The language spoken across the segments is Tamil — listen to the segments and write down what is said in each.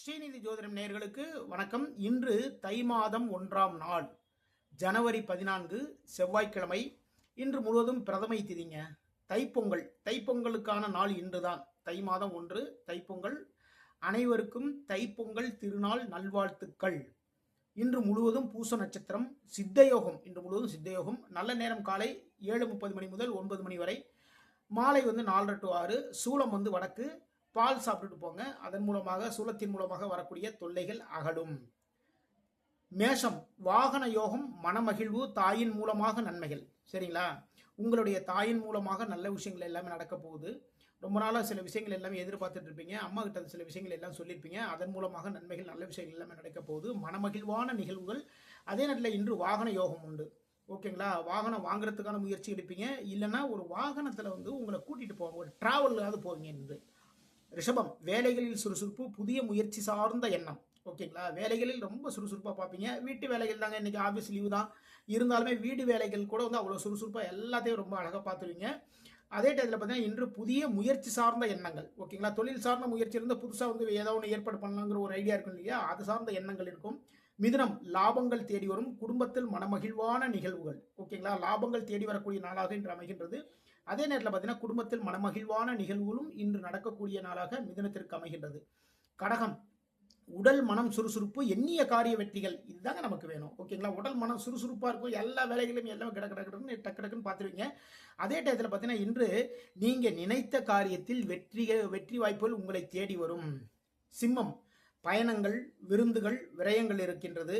ஸ்ரீநிதி ஜோதிடம் நேயர்களுக்கு வணக்கம். இன்று தை மாதம் ஒன்றாம் நாள் ஜனவரி பதினான்கு செவ்வாய்க்கிழமை. இன்று முழுவதும் பிரதமை திதிங்க. தைப்பொங்கல் தைப்பொங்கலுக்கான நாள் இன்றுதான். தை மாதம் ஒன்று தைப்பொங்கல். அனைவருக்கும் தைப்பொங்கல் திருநாள் நல்வாழ்த்துக்கள். இன்று முழுவதும் பூச நட்சத்திரம் சித்தயோகம். இன்று முழுவதும் சித்தயோகம். நல்ல நேரம் காலை ஏழு முப்பது மணி முதல் ஒன்பது மணி வரை. மாலை வந்து நாலரை டு ஆறு சூலம் வந்து வடக்கு. பால் சாப்பிட்டுட்டு போங்க. அதன் மூலமாக சூலத்தின் மூலமாக வரக்கூடிய தொல்லைகள் அகலும். மேஷம் வாகன யோகம் மனமகிழ்வு தாயின் மூலமாக நன்மைகள். சரிங்களா? உங்களுடைய தாயின் மூலமாக நல்ல விஷயங்கள் எல்லாமே நடக்க போகுது. ரொம்ப நாளாக சில விஷயங்கள் எல்லாமே எதிர்பார்த்துட்டு இருப்பீங்க. அம்மா கிட்ட சில விஷயங்கள் எல்லாம் சொல்லியிருப்பீங்க. அதன் மூலமாக நன்மைகள் நல்ல விஷயங்கள் எல்லாமே நடக்க போகுது. மனமகிழ்வான நிகழ்வுகள். அதே நேரத்தில் இன்று வாகன யோகம் உண்டு. ஓகேங்களா? வாகனம் வாங்குறதுக்கான முயற்சி எடுப்பீங்க. இல்லைன்னா ஒரு வாகனத்தில் வந்து உங்களை கூட்டிகிட்டு போவாங்க ஒரு ட்ராவலாவது போவீங்க என்று ரிஷபம் வேலைகளில் சுறுசுறுப்பு புதிய முயற்சி சார்ந்த எண்ணம். ஓகேங்களா? வேலைகளில் ரொம்ப சுறுசுறுப்பாக பார்ப்பீங்க. வீட்டு வேலைகள் தாங்க இன்றைக்கி ஆஃபீஸ் லீவு தான். இருந்தாலுமே வீடு வேலைகள் கூட வந்து அவ்வளோ சுறுசுறுப்பாக எல்லாத்தையும் ரொம்ப அழகாக பார்த்துருவீங்க. அதே டயத்தில் பார்த்தீங்கன்னா இன்று புதிய முயற்சி சார்ந்த எண்ணங்கள். ஓகேங்களா? தொழில் சார்ந்த முயற்சி இருந்தால் புதுசாக வந்து ஏதோ ஒன்று ஏற்பாடு பண்ணலாங்கிற ஒரு ஐடியா இருக்கும் இல்லையா? அது சார்ந்த எண்ணங்கள் இருக்கும். மிதுனம் லாபங்கள் தேடி வரும். குடும்பத்தில் மனமகிழ்வான நிகழ்வுகள். ஓகேங்களா? லாபங்கள் தேடி வரக்கூடிய நாளாக இன்று அமைகின்றது. அதே நேரத்தில் பார்த்தீங்கன்னா குடும்பத்தில் மனமகிழ்வான நிகழ்வுகளும் இன்று நடக்கக்கூடிய நாளாக மிதனத்திற்கு அமைகின்றது. கடகம் உடல் மனம் சுறுசுறுப்பு எண்ணிய காரிய வெற்றிகள் இதுதாங்க நமக்கு வேணும். ஓகேங்களா உடல் மனம் சுறுசுறுப்பாக இருக்கும். எல்லா வேலைகளையும் எல்லாம் கிட கிடக்குன்னு டக்கு டக்குன்னு பார்த்துருவீங்க அதே டயத்தில் பார்த்தீங்கன்னா இன்று நீங்கள் நினைத்த காரியத்தில் வெற்றி வெற்றி வாய்ப்புகள் உங்களை தேடி வரும். சிம்மம் பயணங்கள் விருந்துகள் விரயங்கள் இருக்கின்றது.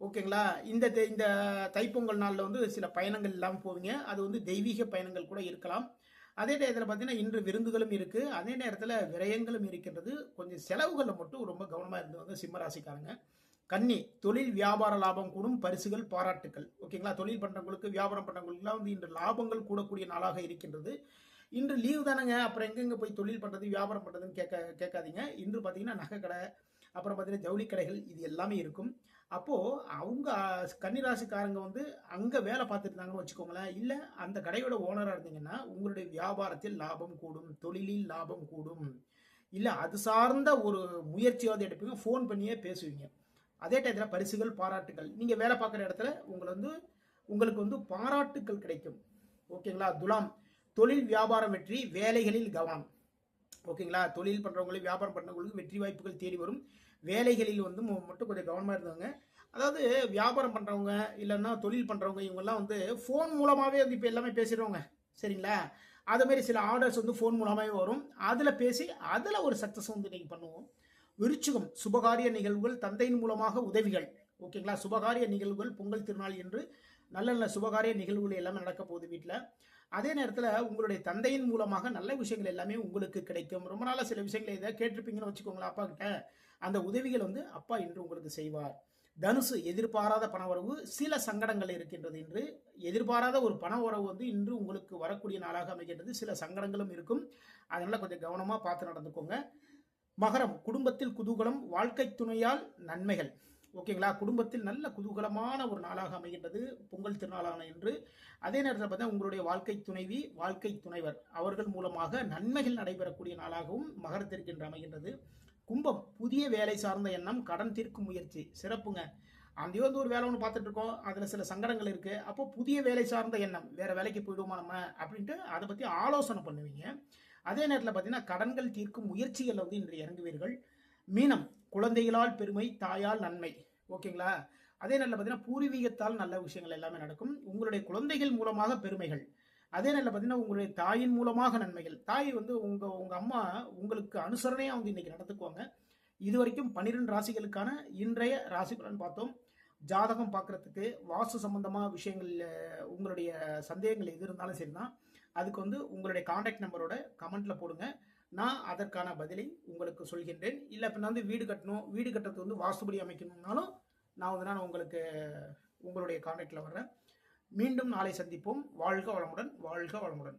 ஓகேங்களா? இந்த தை- இந்த தைப்பொங்கல் நாளில் வந்து சில பயணங்கள் இல்லாமல் போவீங்க. அது வந்து தெய்வீக பயணங்கள் கூட இருக்கலாம். அதே நேரத்தில் பார்த்தீங்கன்னா இன்று விருந்துகளும் இருக்குது அதே நேரத்தில் விரயங்களும் இருக்கின்றது. கொஞ்சம் செலவுகளில் மட்டும் ரொம்ப கவனமாக இருந்து வந்து சிம்மராசிக்காரங்க. கன்னி தொழில் வியாபார லாபம் கூடும் பரிசுகள் பாராட்டுக்கள். ஓகேங்களா? தொழில் பண்ணுறவங்களுக்கு வியாபாரம் பண்ணுறவங்களுக்குலாம் வந்து இன்று லாபங்கள் கூடக்கூடிய நாளாக இருக்கின்றது. இன்று லீவு தானேங்க. அப்புறம் எங்கெங்கே போய் தொழில் பண்ணுறது வியாபாரம் பண்ணுறதுன்னு கேட்க கேட்காதீங்க. இன்று பார்த்தீங்கன்னா நகை கடை அப்புறம் பார்த்தீங்கன்னா ஜவுளி கடைகள் இது எல்லாமே இருக்கும். அப்போது அவங்க கன்னிராசிக்காரங்க வந்து அங்கே வேலை பார்த்துருந்தாங்கன்னு வச்சுக்கோங்களேன். இல்லை அந்த கடையோட ஓனராக இருந்தீங்கன்னா உங்களுடைய வியாபாரத்தில் லாபம் கூடும் தொழிலில் லாபம் கூடும். இல்லை அது சார்ந்த ஒரு முயற்சியாவது எடுப்பீங்க ஃபோன் பண்ணியே பேசுவீங்க. அதே டயத்தில் பரிசுகள் பாராட்டுகள். நீங்கள் வேலை பார்க்குற இடத்துல உங்களை வந்து உங்களுக்கு வந்து பாராட்டுக்கள் கிடைக்கும். ஓகேங்களா? துலாம் தொழில் வியாபாரம் வெற்றி வேலைகளில் கவனம். ஓகேங்களா? தொழில் பண்ணுறவங்களுக்கு வியாபாரம் பண்ணுறவங்களுக்கு வெற்றி வாய்ப்புகள் தேடி வரும். வேலைகளில் வந்து மட்டும் கொஞ்சம் கவனமாக இருந்தவங்க அதாவது வியாபாரம் பண்ணுறவங்க இல்லைன்னா தொழில் பண்ணுறவங்க இவங்கெல்லாம் வந்து ஃபோன் மூலமாகவே வந்து இப்போ எல்லாமே பேசிடுவாங்க. சரிங்களா? அதுமாரி மாதிரி சில ஆர்டர்ஸ் வந்து ஃபோன் மூலமாகவே வரும். அதில் பேசி அதில் ஒரு சக்ஸஸ் வந்து இன்றைக்கி பண்ணுவோம். விருச்சிகம் சுபகாரிய நிகழ்வுகள் தந்தையின் மூலமாக உதவிகள். ஓகேங்களா? சுபகாரிய நிகழ்வுகள் பொங்கல் திருநாள் என்று நல்ல நல்ல சுபகாரிய நிகழ்வுகள் எல்லாமே நடக்க போகுது வீட்டில் அதே நேரத்தில் உங்களுடைய தந்தையின் மூலமாக நல்ல விஷயங்கள் எல்லாமே உங்களுக்கு கிடைக்கும். ரொம்ப நாளாக சில விஷயங்களை இதை கேட்டிருப்பீங்கன்னு வச்சுக்கோங்களேன் அப்பா கிட்ட. அந்த உதவிகள் வந்து அப்பா இன்று உங்களுக்கு செய்வார். தனுசு எதிர்பாராத பணவரவு சில சங்கடங்கள் இருக்கின்றது என்று எதிர்பாராத ஒரு பண உறவு வந்து இன்று உங்களுக்கு வரக்கூடிய நாளாக அமைகின்றது. சில சங்கடங்களும் இருக்கும். அதனால கொஞ்சம் கவனமாக பார்த்து நடந்துக்கோங்க. மகரம் குடும்பத்தில் குதூகலம் வாழ்க்கை துணையால் நன்மைகள். ஓகேங்களா? குடும்பத்தில் நல்ல குதூகலமான ஒரு நாளாக அமைகின்றது பொங்கல் திருநாளான என்று அதே நேரத்தில் பார்த்தா உங்களுடைய வாழ்க்கை துணைவி வாழ்க்கை துணைவர் அவர்கள் மூலமாக நன்மைகள் நடைபெறக்கூடிய நாளாகவும் மகரத்திற்கென்று அமைகின்றது. கும்பம் புதிய வேலை சார்ந்த எண்ணம் கடன் தீர்க்கும் முயற்சி சிறப்புங்க. அந்த வந்து ஒரு வேலை ஒன்று பார்த்துட்டு இருக்கோம் அதில் சில சங்கடங்கள் இருக்குது அப்போ புதிய வேலை சார்ந்த எண்ணம் வேறு வேலைக்கு போயிடுவோமா நம்ம அப்படின்ட்டு அதை பற்றி ஆலோசனை பண்ணுவீங்க. அதே நேரத்தில் பார்த்தீங்கன்னா கடன்கள் தீர்க்கும் முயற்சிகள் வந்து இன்று இறங்குவீர்கள். மீனம் குழந்தைகளால் பெருமை தாயால் நன்மை. ஓகேங்களா? அதே நல்ல பார்த்தீங்கன்னா பூர்வீகத்தால் நல்ல விஷயங்கள் எல்லாமே நடக்கும். உங்களுடைய குழந்தைகள் மூலமாக பெருமைகள். அதே நல்ல பார்த்தீங்கன்னா உங்களுடைய தாயின் மூலமாக நன்மைகள். தாய் வந்து உங்கள் உங்கள் அம்மா உங்களுக்கு அனுசரணையாக வந்து இன்னைக்கு நடத்துக்குவாங்க இது வரைக்கும் பன்னிரெண்டு ராசிகளுக்கான இன்றைய ராசி பலன் பார்த்தோம். ஜாதகம் பார்க்குறதுக்கு வாஸ்து சம்பந்தமாக விஷயங்கள் உங்களுடைய சந்தேகங்கள் எது இருந்தாலும் சரி தான் அதுக்கு வந்து உங்களுடைய காண்டாக்ட் நம்பரோட கமெண்ட்ல போடுங்க. நான் அதற்கான பதிலை உங்களுக்கு சொல்கின்றேன். இல்லை இப்போ நான் வந்து வீடு கட்டணும் வீடு கட்டுறது வந்து வாஸ்துபடி அமைக்கணும்னாலும் நான் வந்து நான் உங்களுக்கு உங்களுடைய கான்டாக்டில் வர்றேன். மீண்டும் நாளை சந்திப்போம். வாழ்க வளமுடன் வாழ்க வளமுடன்.